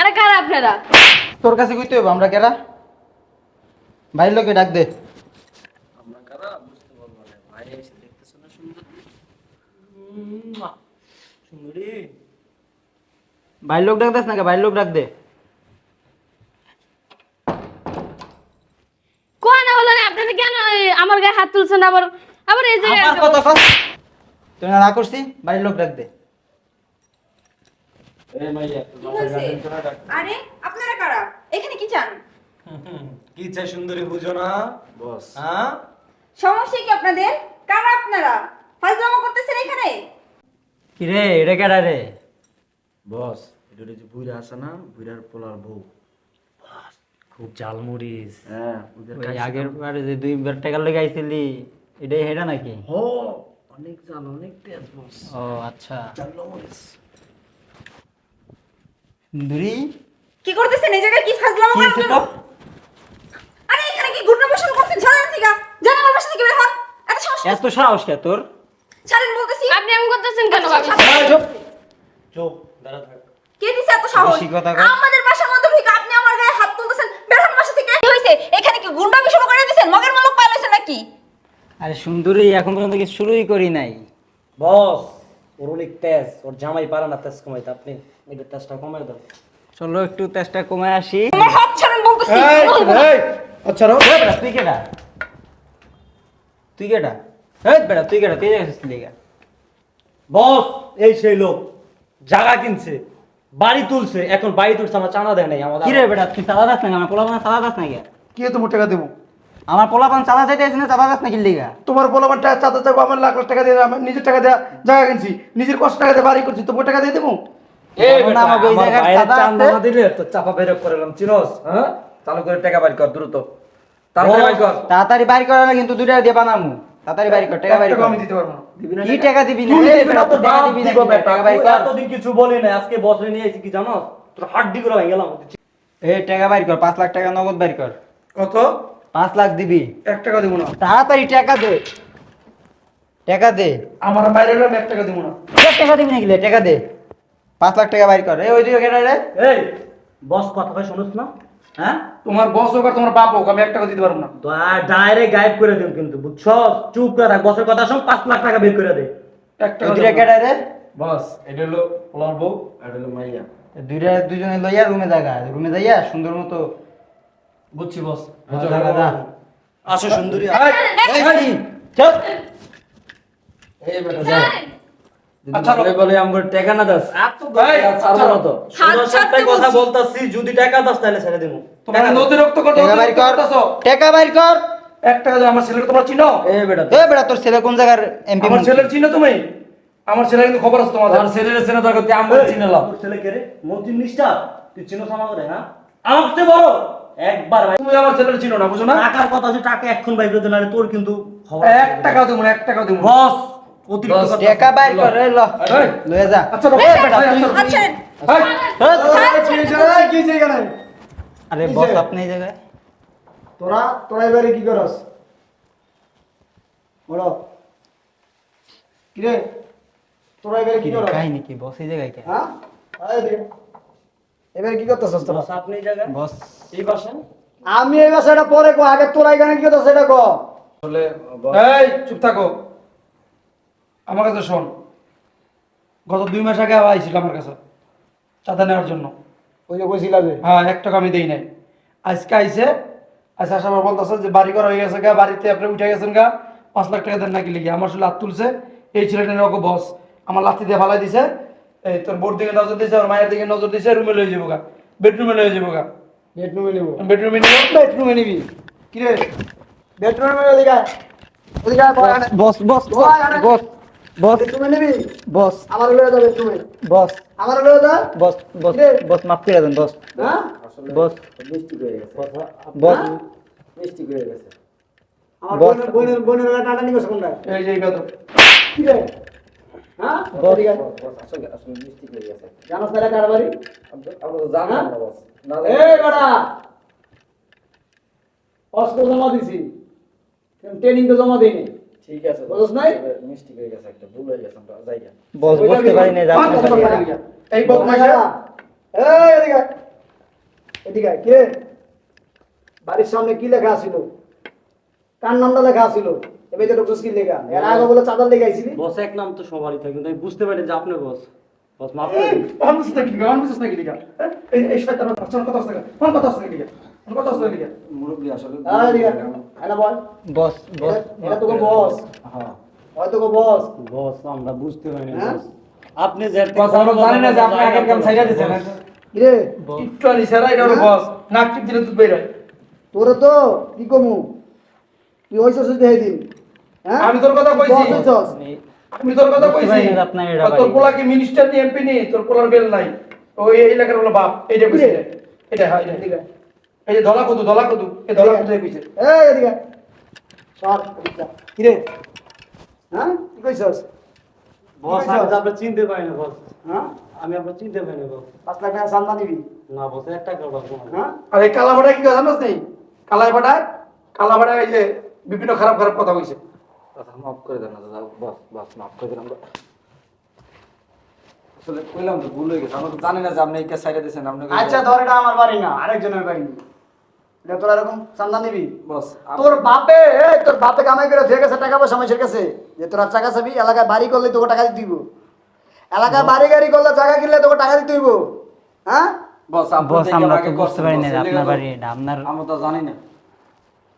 আরে কারা আপনারা? তোর কাছে কইতে হইব আমরা কেরা? বাইরের লোকে ডাক দে। আমরা কারা? বুঝতে পারব না। ভাই এসে দেখতেছো না সুন্দর? সুন্দরী? বাইরের লোক ডাক দেস না বাইরের লোক ডাক দে। কোয়া না হলো না আপনারা কেন আমার গায়ে হাত তুলছেন? আবার আবার এই জায়গায় আমার কথা কস। তুই না করছি? বাইরের লোক ডাক দে এই মাইয়া কি হয়েছে? আরে আপনারা কারা? এখানে কি চান? কি চাই সুন্দরী বুঝো না বস। হ্যাঁ? সমস্যা কি আপনাদের? কারা আপনারা? ফাজলামো করতেছেন এখানে? কি রে এটা কেডা রে? বস এটা যে বুইরা আছে না বুইরার পোলার বউ। খুব জালমরিস হ্যাঁ ওই আগের বারে যে দুই বার টাকা লেগে আইছিলি এটাই হেডা নাকি? হো অনেক জাল অনেক তেজ বস। ও আচ্ছা। জালমরিস সুন্দরী কি করতেছেন? এই জায়গায় কি ফাজলামো কি? আরে এখানে কি ঘুরনা বসানো করছেন? ছাড়েন থেকে জান আমার বাসা থেকে বের হন। এত সাহস এত সাহস কে তোর? ছাড়েন বলতেছি। আপনি এমন করতেছেন কেন ভাবি? চুপ। চুপ দাঁড়া থাক। কে দিছে এত সাহস? আমাদের বাসার মধ্যে ঢুকে আপনি আমার গায়ে হাত তুলতেছেন। বের হন বাসা থেকে। কি হইছে এখানে কি গুন্ডামি শুরু করে দিয়েছেন? মগের মালক পাইলেছেন নাকি? আরে সুন্দরী এখন পর্যন্ত কিছু শুরুই করি নাই। বস ওর অনেক তেজ। ওর জামাই পারে না তেজ কমাইতে আপনি তেজটা কমাই দেন চলো একটু তেজটা কমায় আসি। আমার হাত ছাড়েন বলতেছি আচ্ছা রো তুই কেডা? তুই কেডা? এই বেটা তুই কেডা? তুই লিগা? বস এই সেই লোক জায়গা কিনছে বাড়ি তুলছে এখন বাড়ি তুলছে আমার চাঁদা দেয় নাই আমাদের কি রে বেটা তুই চাঁদা দাস নাকি? আমার পোলাপান চাঁদা দাস নাকি? কি তোমার টাকা দেবো? আমার পোলাপান চাঁদা চাইতে আসি না চাঁদা দাস নাকি লিগা? তোমার পোলাপান টাকা চাঁদা চাইব আমার লাখ লাখ টাকা দিয়ে আমার নিজের টাকা দেওয়া জায়গা কিনছি নিজের কষ্ট টাকা দিয়ে বাড়ি করছি তোমার টাকা দিয়ে দেবো? না হ্যাঁ? চালু করে টাকা বাড়ি কর দ্রুত। তাড়াতাড়ি বাড়ি কর। তাড়াতাড়ি বাড়ি করে না কিন্তু দুইটা দিয়ে বানামু। তাড়াতাড়ি বাড়ি কর টাকা এক কর। আমি দিতে পারব না। কি টাকা? টাকা দিবি না? তুই এই দিবি না, বেটা, তোর টাকা দিবি না দিব কি? বেটা। টাকা বাড়ি কর। এতদিন কিছু বলি না আজকে বসে নিয়ে এসেছি কি জানো তোর হাড্ডি করে গেলাম এই টাকা বাড়ি কর পাঁচ লাখ টাকা নগদ বাড়ি কর। কত? পাঁচ লাখ দিবি। এক টাকা দেবো না। তাড়াতাড়ি টাকা দে। টাকা দে। আমার বাইরে হলে আমি এক টাকা দেবো না। টাকা দিবি নাকি লে? টাকা দে। পাঁচ লাখ টাকা বাড়ি কর। এই ওই দিকে রে এই বস কথা কয় শুনিস না। হ্যাঁ? তোমার বস হোক আর তোমার বাপ হোক আমি এক টাকা দিতে পারব না। ডাইরেক্ট গায়েব করে দিন কিন্তু বুঝছ? চুপ করে থাক বসের কথা শোন পাঁচ লাখ টাকা বের করে দে। এক টাকা। কেটে রে বস এটা হলো পোলার বউ এটা হলো মাইয়া। দুইটা দুজনে লইয়া রুমে জায়গা রুমে যাইয়া সুন্দর মতো বুঝছি বস। দা আসো সুন্দরী। এই বাড়ি, চল এই বেটা যা আচ্ছা, বলে বলে আমার টাকা টাকা টাকা কর। টাকা এক টাকা আমার ছেলেকে তোমরা চিনো? এই বেটা এ বেটা তোর ছেলে কোন জায়গার এমপি আমার ছেলের চিনো তুমি? আমার ছেলের কিন্তু খবর আছে তোমাদের। তোর ছেলের চেনা দরকার তুই আমার চিনলাম তোর ছেলে কে রে? মন্ত্রী নিষ্ঠা তুই চিনো আমাকে না? বড়। একবার ভাই। তুমি আমার ছেলের চিনো না বুঝো না? টাকার কথা আছে টাকা এখন বাইর করে দিলে তোর কিন্তু খবর এক টাকাও দেবো না এক টাকাও দেবো বস। টাকা বাইর কর ল। লয়ে যা। আচ্ছা আচ্ছা, আচ্ছা। কি হয়েছে রে? কি হয়েছে এখানে? আরে বস আপনি এই জায়গায়। তোরা তোরা এবারে কি করস? বলো। কিরে? তোরা এবারে কি কি করস? কাহিনী কি? বস এই জায়গায় কে? হ্যাঁ? এবারে কি করতেছস তোরা? বস আপনি এই জায়গায়? বস। এই বাসায়? আমি এই বাসাটা পরে কো আগে তোরা এখানে কি করতেছ সেটা কো। বলে এই চুপ থাকো। আমার কাছে শোন গত দুই মাস আগে আবার আইছিল আমার কাছে চাঁদা নেওয়ার জন্য। ওই যে কইছিলাম হ্যাঁ এক টাকা আমি দেই নাই। আজকে আইছে আজকে আসার পর বলতেছে যে বাড়ি করা হয়ে গেছে গা বাড়িতে আপনি উঠে গেছেন গা পাঁচ লাখ টাকা দেন নাকি লিখে আমার শুধু লাত তুলছে এই ছেলেটা ওকে বস আমার লাথি দিয়ে ফালাই দিছে এই তোর বোর দিকে নজর দিছে আর মায়ের দিকে নজর দিছে রুমে লয়ে যাব গা বেডরুমে লয়ে যাব গা। বেডরুমে নেব? বেডরুমে নিয়ে বেডরুমে নিবি? কিরে বেডরুমে ওদিকে ওদিকে বস বস বস বস। নিবি? বস। আমার লয়ে যা বেডরুমে বস। আমার লয়ে যা। বস বস বস মাফ করে দেন বস। হ্যাঁ? বস। মিষ্টি করে গেছে। বস মিষ্টি করে গেছে। আমার বস। বোনের বোনের বোনের টাটা নিবো কোনটা এই যে এই বেদব কি রে হ্যাঁ? আয়। বস আসলে আসলে মিষ্টি করে গেছে। জানোস তারা কার বাড়ি? আমরা তো জানতাম না বস। না এই বড়া অস্ত্র জমা দিছি। ট্রেনিং তো জমা দেইনি? ঠিক আছে বুঝছ নাই? মিষ্টি করে গেছে একটা ভুল হয়ে গেছে আমরা যাই বস বসতে পারি না আর কথা বলবা না। এই বদমাইশা এই এদিকে এদিকে কে? বাড়ির সামনে কি লেখা আছিল? কার নামটা লেখা আছিল? এবার ডক্টর লেখা? এর আগে বলে চাঁদার আইছিলি বস এক নাম তো সবারই থাকে কিন্তু আমি বুঝতে পারি যে আপনি বস। বস মাফ করে এই, দিন অন বুঝছ নাকি লিগা, অন বুঝছ নাকি লিগা? এই এই শয়তান বাচ্চা কথা কথা কথা আয়। আয়। না বল বস বস এটা- এটা বস। হ্যাঁ। হয়তো বস। বস আমরা বুঝতে পারি না হ্যাঁ? আপনি যে বস, আমরা না যে আপনি আগের কাম ছাইড়া দিছেন। কিরে? একটু আনি সেরা, এটা হলো বস। নাক টিপ দিলে দুধ বের হয়। তো কি কমু? তুই দিন হ্যাঁ? আমি তোর কথা কইছি। আমি তোর কথা কইছি। তোর। পোলা কি মিনিস্টার নি এমপি নি তোর পোলার বেল নাই। ওই এলাকার হলো বাপ। এইটা কইছে। এটা হ্যাঁ এটা এদিকে আয়। এই যে ধলা কদু ধলা কদু এই ধলা কদু কইছে এই এদিকে। সর এদিকে আয়। কিরে হ্যাঁ? কি কইছস? বস কি আপনার চিনতে পারি না বস। হ্যাঁ? আমি আপনার চিনতে পারি না বস। পাঁচ লাখ টাকা চান্দা নিবি না বস এক টাকা বস হ্যাঁ? আর এই কালাভাড়া কি কথা জানোস নেই? কালাভাড়া কালাভাড়া এই যে বিভিন্ন খারাপ খারাপ কথা কইছে। কথা মাফ করে দেন না দাদা। বস বস মাফ করে দিলাম আসলে কইলাম তো ভুল হয়ে গেছে। আমরা তো জানি না যে আপনি এই সাইডে দিয়েছেন আপনি আচ্ছা ধর এটা আমার বাড়ি না আরেকজনের বাড়ি। এটা তোরা এরকম চান্দা নিবি? বস তোর বাপে তোর বাপে কামাই করে থেকে গেছে টাকা পয়সা মানুষের কাছে। যে তোরা টাকা চাবি এলাকায় বাড়ি করলে তোকে টাকা দিতে হইব। এলাকায় বাড়ি গাড়ি করলে জায়গা কিনলে তোকে টাকা দিতে হইব। হ্যাঁ? বস বস আমরা তো বুঝতে পারি না যে আপনার বাড়ি এটা আপনার আমরা তো জানি না।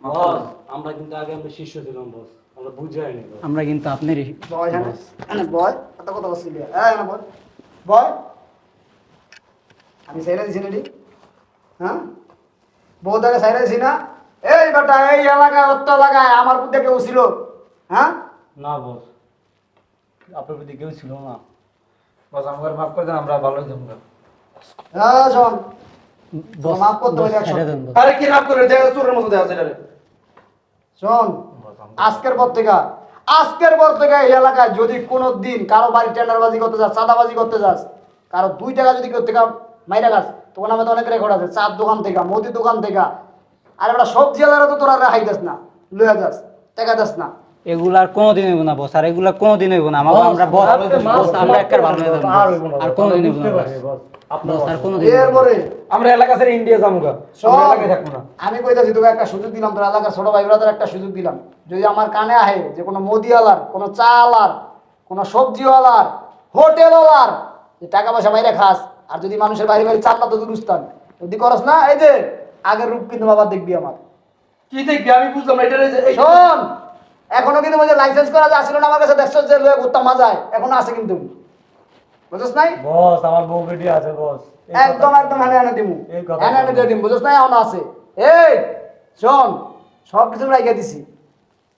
বস আমরা কিন্তু আগে আমরা শিষ্য ছিলাম বস আমরা বুঝে আইনি আমরা কিন্তু আপনারই বয় হ্যাঁ? বয় কথা বসলি হ্যাঁ এনে বয়। বয় আমি সাইরা দিছি না হ্যাঁ? বউ তাকে সাইরা না? এই বেটা এই এলাকায় অত্য এলাকায় আমার বুদ্ধে কেউ ছিল? হ্যাঁ? না বস। আপনার প্রতি কেউ ছিল না। বস আমাকে মাফ করে দেন আমরা ভালোই জমবো হ্যাঁ শোন। মাফ করতে। আরে কি করে চোরের মতো যায় শোন আজকের পর থেকে আজকের পর থেকে এই এলাকায় যদি কোনো দিন কারও বাড়ি টেন্ডারবাজি করতে যাস চাঁদাবাজি করতে যাস কারও দুই টাকা যদি থেকে মাইরা গাছ তখন আমাদের অনেক রেকর্ড আছে চার দোকান থেকে দোকান থেকে। আর একটা সবজি আলাদা তো তোরা রেহাই দাস না লইয়া যাস টাকা দাস না। এগুলা আর কোনোদিন হইব না বস আর এগুলা কোনোদিন হইব না। আমাকে আমরা বস আমরা একটা ভালো হয়ে যাব আর হইব না, আর বস। কোনোদিন হইব না আপনার বস কোনোদিন এরপরে আমরা এলাকা ছেড়ে ইন্ডিয়া যাব শোন, এলাকায় থাকব না। আমি কইতাছি তোকে একটা সুযোগ দিলাম তোর এলাকার ছোট ভাই ব্রাদার একটা সুযোগ দিলাম। যদি আমার কানে আহে যে কোনো মুদিওয়ালার কোনো চা আলার কোনো সবজিওয়ালার হোটেলওয়ালার যে টাকা পয়সা বাইরে খাস আর যদি মানুষের বাড়ি বাড়ি চান্দা তো দুরুস্তান। যদি করস না? এই যে আগের রূপ কিন্তু বাবা দেখবি আমার। কি দেখবি? আমি বুঝলাম এটা শোন এখনও কিন্তু বলছে লাইসেন্স করা যে আসলে আমার কাছে দেখছ যে লয়ে ঘুরতাম মাজায় এখনও আছে কিন্তু। বুঝছ নাই? বস আমার বউ বেটি আছে বস। একদম একদম এনে এনে দিমু। বলো। দিয়ে দিমু বুঝছ নাই? এখনও আছে। এই শোন সব কিছু রাইখা দিছি।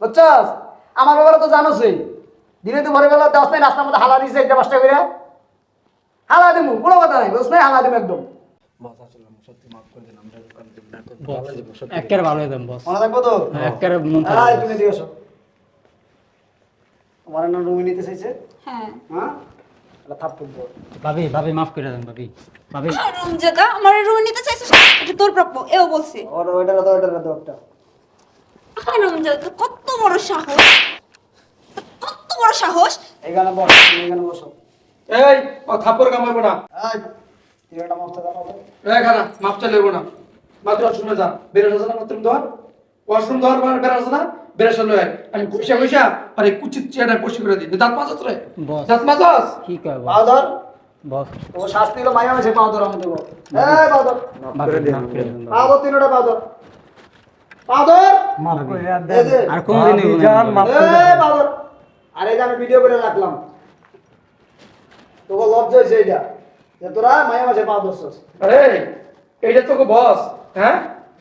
বুঝছস? আমার ব্যাপারে তো জানোসই। দিনে তো ভোরবেলা দশ নাই রাস্তার মধ্যে হালা দিছে একটা পাঁচটা করে হালা দিমু কোনো কথা নাই বুঝছ নাই হালা দিমু একদম। হয়ে মনে মন হ্যাঁ হ্যাঁ। তোর প্রাপ্য এও বলছে। কত বড় সাহস কত বড় সাহস। এখানে বস তুমি এখানে বসো। এই ও থাপ্পড় কামাইবো না। এই তুই এটা খানা মাপ চালিয়ে না। মাত্র যা। বেরোস আছে না ধর। ওয়াশরুম ধর বেরোস না বেরোস লয় আমি খুশা খুশা আর এই কুচিত চেয়ারে বসে করে দিই। দাঁত মাজাস রে? দাঁত মাজাস? কি কয় বস? পাও ধর। বস। ও শাস্তি হলো ধর আমি দেবো। এই ধর। করে ধর তিনটা ধর। ধর। করে আর এই পাও ধর। আর আমি ভিডিও করে রাখলাম তোকে লজ্জা হয়েছে এইটা। যে তোরা মাইয়া মেশে পাও ধরছস। আরে এইটা তোকে বস হ্যাঁ?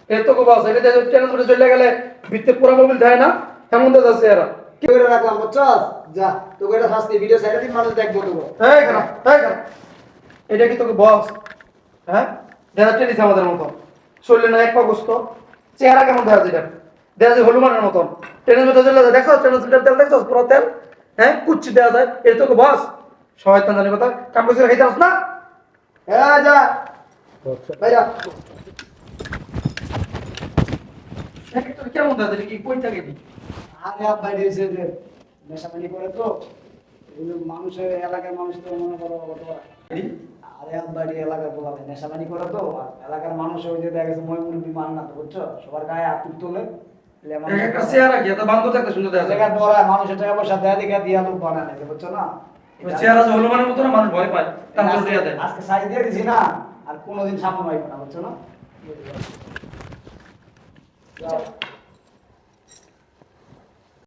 এটা তোকে বস এটা যে চ্যানেল ধরে চলে গেলে ভিতরে পুরো মোবাইল দেয় না? কেমন তো যাচ্ছে এরা। কি করে রাখলাম বুঝছস? যা তোকে এটা শাস্তি ভিডিও সাইডে দিন মানুষ দেখব তোকে। এই খানা এই খানা এটা কি তোকে বস? হ্যাঁ? দেখা টেনিস আমাদের মতো শরীরে না এক পা গোস্ত। চেহারা কেমন দেখা যায় এটা? দেখা যায় হলুমানের মতন। ট্রেনের মধ্যে চলে যায় দেখছ ট্রেনের তেল দেখছ পুরো তেল। হ্যাঁ? কুচ্ছি দেওয়া যায়। এটা তোকে বস। শয়তান জানি কথা কাম করছিস খাইতে আস না। হ্যাঁ যা। ভাই যা মানুষের এলাকার মানুষ দেখা গেছে মই মান না তো বুঝছ? সবার মানুষের টাকা পয়সা দেয়া দিকে দিয়া লোক বানায় বুঝছ না? চেহারা হলমানের মতো না মানুষ ভয় পায় তার জন্য দেয় আজকে সাই দিয়ে দিছি না আর কোনোদিন সামনে হয় না বুঝছ না?